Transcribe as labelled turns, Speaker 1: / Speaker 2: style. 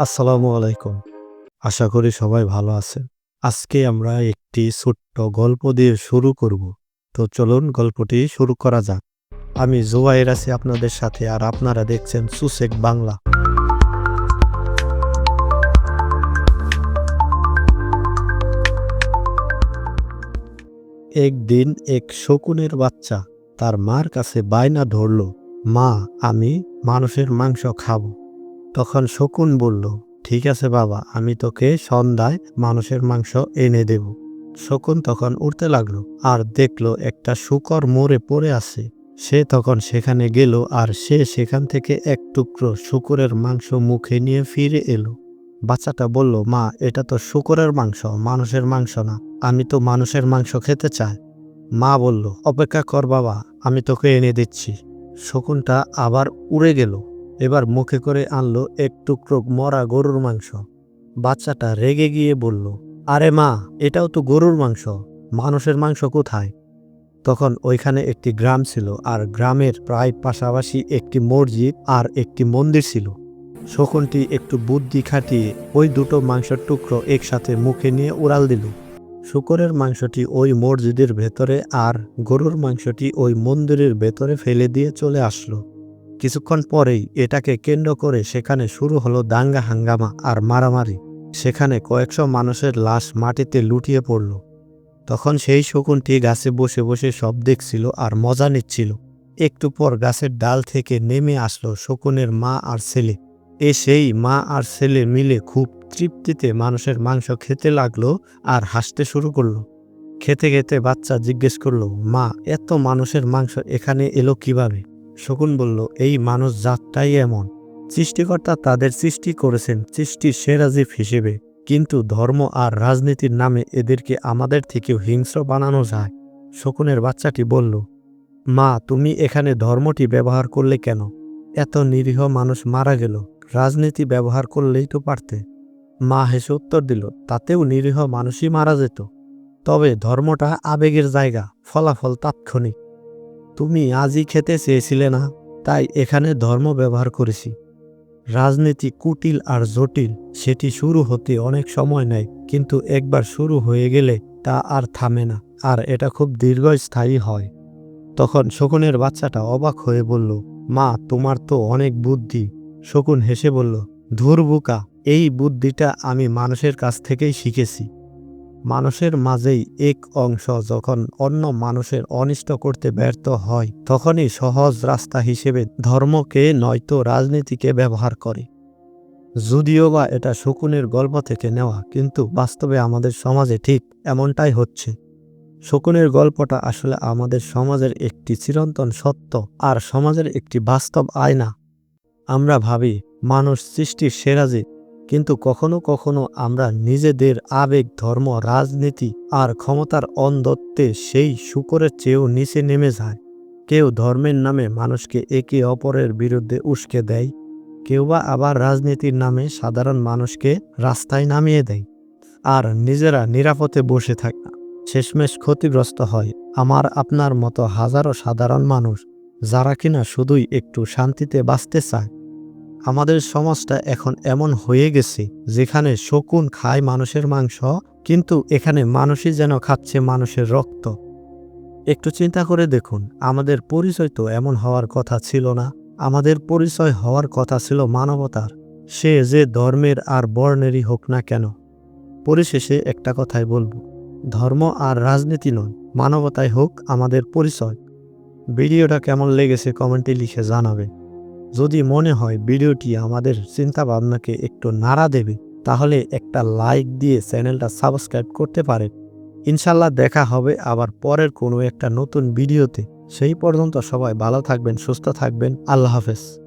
Speaker 1: আসসালামু আলাইকুম। আশা করি সবাই ভালো আছেন। আজকে আমরা একটি ছোট্ট গল্প দিয়ে শুরু করব। তো চলুন গল্পটি শুরু করা যাক। আমি জোয়াইর আছি আপনাদের সাথে আর আপনারা দেখছেন সুসেক বাংলা। একদিন এক শকুনের বাচ্চা তার মার কাছে বায়না ধরল, মা, আমি মানুষের মাংস খাব। তখন শকুন বলল, ঠিক আছে বাবা, আমি তোকে সন্ধ্যায় মানুষের মাংস এনে দেব। শকুন তখন উঠতে লাগল আর দেখল একটা শুকর মরে পড়ে আছে। সে তখন সেখানে গেল আর সে সেখান থেকে এক টুকরো শুকরের মাংস মুখে নিয়ে ফিরে এলো। বাচ্চাটা বলল, মা, এটা তো শুকরের মাংস, মানুষের মাংস না, আমি তো মানুষের মাংস খেতে চাই। মা বলল, অপেক্ষা কর বাবা, আমি তোকে এনে দিচ্ছি। শকুনটা আবার উড়ে গেল। এবার মুখে করে আনলো এক টুকরো মরা গরুর মাংস। বাচ্চাটা রেগে গিয়ে বলল, আরে মা, এটাও তো গরুর মাংস, মানুষের মাংস কোথায়? তখন ওইখানে একটি গ্রাম ছিল আর গ্রামের প্রায় পাশাপাশি একটি মসজিদ আর একটি মন্দির ছিল। শকুনটি একটু বুদ্ধি খাটিয়ে ওই দুটো মাংসের টুকরো একসাথে মুখে নিয়ে উড়াল দিল। শুকরের মাংসটি ওই মসজিদের ভেতরে আর গরুর মাংসটি ওই মন্দিরের ভেতরে ফেলে দিয়ে চলে আসলো। কিছুক্ষণ পরেই এটাকে কেন্দ্র করে সেখানে শুরু হলো দাঙ্গা হাঙ্গামা আর মারামারি। সেখানে কয়েকশো মানুষের লাশ মাটিতে লুটিয়ে পড়ল। তখন সেই শকুনটি গাছে বসে বসে সব দেখছিল আর মজা নিচ্ছিল। একটু পর গাছের ডাল থেকে নেমে আসলো শকুনের মা আর ছেলে। এ সেই মা আর ছেলে মিলে খুব তৃপ্তিতে মানুষের মাংস খেতে লাগল আর হাসতে শুরু করল। খেতে খেতে বাচ্চা জিজ্ঞেস করল, মা, এত মানুষের মাংস এখানে এলো কীভাবে? শকুন বলল, এই মানুষ জাতটাই এমন। সৃষ্টিকর্তা তাদের সৃষ্টি করেছেন, সৃষ্টির সেরা জীব হিসেবে। কিন্তু ধর্ম আর রাজনীতির নামে এদেরকে আমাদের থেকেও হিংস্র বানানো যায়। শকুনের বাচ্চাটি বলল, মা, তুমি এখানে ধর্মটি ব্যবহার করলে কেন? এত নিরীহ মানুষ মারা গেল, রাজনীতি ব্যবহার করলেই তো পারতে। মা হেসে উত্তর দিল, তাতেও নিরীহ মানুষই মারা যেত। তবে ধর্মটা আবেগের জায়গা, ফলাফল তাৎক্ষণিক। তুমি আজই খেতে চেয়েছিলে না, তাই এখানে ধর্ম ব্যবহার করেছি। রাজনীতি কুটিল আর জটিল, সেটি শুরু হতে অনেক সময় নেয়, কিন্তু একবার শুরু হয়ে গেলে তা আর থামে না, আর এটা খুব দীর্ঘস্থায়ী হয়। তখন শকুনের বাচ্চাটা অবাক হয়ে বলল, মা, তোমার তো অনেক বুদ্ধি। শকুন হেসে বলল, ধুর বুকা, এই বুদ্ধিটা আমি মানুষের কাছ থেকেই শিখেছি। মানুষের মাঝেই এক অংশ যখন অন্য মানুষের অনিষ্ট করতে ব্যর্থ হয়, তখনই সহজ রাস্তা হিসেবে ধর্মকে নয়তো রাজনীতিকে ব্যবহার করে। যদিও বা এটা শকুনের গল্প থেকে নেওয়া, কিন্তু বাস্তবে আমাদের সমাজে ঠিক এমনটাই হচ্ছে। শকুনের গল্পটা আসলে আমাদের সমাজের একটি চিরন্তন সত্য আর সমাজের একটি বাস্তব আয়না। আমরা ভাবি, মানুষ সৃষ্টির সেরা কিন্তু কখনো কখনো আমরা নিজেদের আবেগ, ধর্ম, রাজনীতি আর ক্ষমতার অন্ধত্বে সেই শুকরের চেয়েও নিচে নেমে যায়। কেউ ধর্মের নামে মানুষকে একে অপরের বিরুদ্ধে উস্কে দেয়, কেউ বা আবার রাজনীতির নামে সাধারণ মানুষকে রাস্তায় নামিয়ে দেয়। আর নিজেরা নিরাপদে বসে থাকে না। শেষমেশ ক্ষতিগ্রস্ত হয় আমার, আপনার মতো হাজারো সাধারণ মানুষ, যারা কিনা শুধুই একটু শান্তিতে বাঁচতে চায়। আমাদের সমাজটা এখন এমন হয়ে গেছে যেখানে শকুন খায় মানুষের মাংস, কিন্তু এখানে মানুষই যেন খাচ্ছে মানুষের রক্ত। একটু চিন্তা করে দেখুন, আমাদের পরিচয় তো এমন হওয়ার কথা ছিল না। আমাদের পরিচয় হওয়ার কথা ছিল মানবতার। সে যে ধর্মের আর বর্ণেরই হোক না কেন। পরিশেষে একটা কথাই বলব, ধর্ম আর রাজনীতি নয়, মানবতাই হোক আমাদের পরিচয়। ভিডিওটা কেমন লেগেছে কমেন্টে লিখে জানাবেন। যদি মনে হয় ভিডিওটি আমাদের চিন্তা ভাবনাকে একটু নাড়া দেবে, তাহলে একটা লাইক দিয়ে চ্যানেলটা সাবস্ক্রাইব করতে পারেন। ইনশাল্লাহ দেখা হবে আবার পরের কোনো একটা নতুন ভিডিওতে। সেই পর্যন্ত সবাই ভালো থাকবেন, সুস্থ থাকবেন। আল্লাহ হাফেজ।